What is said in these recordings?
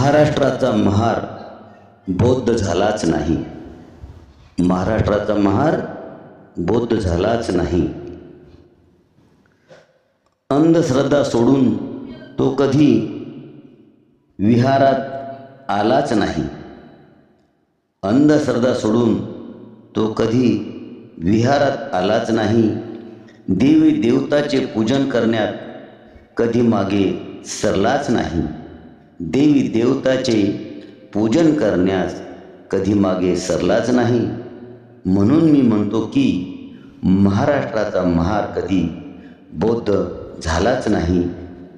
महाराष्ट्राचा महार बौद्ध झालाच नाही. महाराष्ट्राचा महार बौद्ध झालाच नाही. अंधश्रद्धा सोडून तो कधी विहारात आलाच नाही. अंधश्रद्धा सोडून तो कधी विहारात आलाच नाही. देवी देवताचे पूजन करण्यात कधी मागे सरलाच नाही. देवी देवताचे पूजन करण्यास कधी मागे सरलाच नाही. म्हणून मी म्हणतो की महाराष्ट्राचा महार कधी बौद्ध झालाच नाही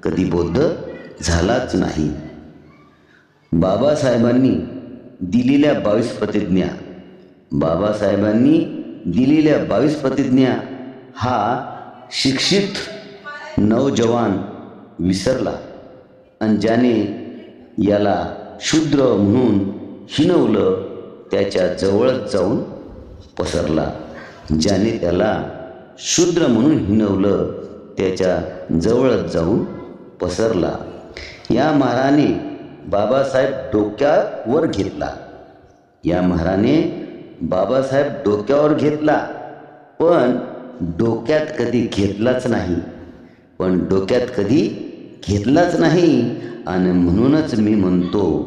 कधी बौद्ध झालाच नाही. बाबासाहेबांनी दिलेल्या बावीस प्रतिज्ञा बाबासाहेबांनी दिलेल्या बावीस प्रतिज्ञा हा शिक्षित नौजवान विसरला. आणि ज्याने याला शूद्र म्हणून हिनवलं त्याच्या जवळच जाऊन पसरला ज्याने त्याला शूद्र म्हणून हिनवलं त्याच्या जवळच जाऊन पसरला. या महाराने बाबासाहेब डोक्यावर घेतला. या महाराने बाबासाहेब डोक्यावर घेतला पण डोक्यात कधी घेतलाच नाही. पण डोक्यात कधी घेतलाच नाही आणि म्हणूनच मी म्हणतो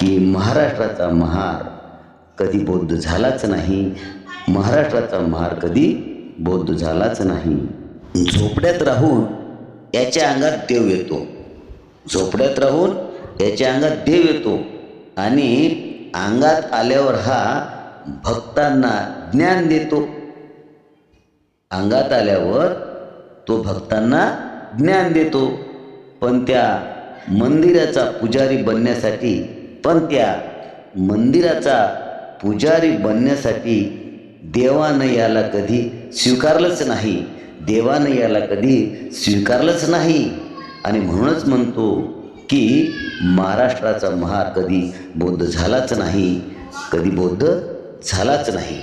की महाराष्ट्राचा महार कधी बौद्ध झालाच नाही महाराष्ट्राचा महार कधी बौद्ध झालाच नाही. झोपड्यात राहून याच्या अंगात देव येतो. झोपड्यात राहून याच्या अंगात देव येतो. आणि अंगात आल्यावर हा भक्तांना ज्ञान देतो. अंगात आल्यावर तो भक्तांना ज्ञान देतो. पण त्या मंदिराचा पुजारी बनण्यासाठी पण त्या मंदिराचा पुजारी बनण्यासाठी देवानं याला कधी स्वीकारलंच नाही. देवानं याला कधी स्वीकारलंच नाही. आणि म्हणूनच म्हणतो की महाराष्ट्राचा महार कधी बौद्ध झालाच नाही कधी बौद्ध झालाच नाही.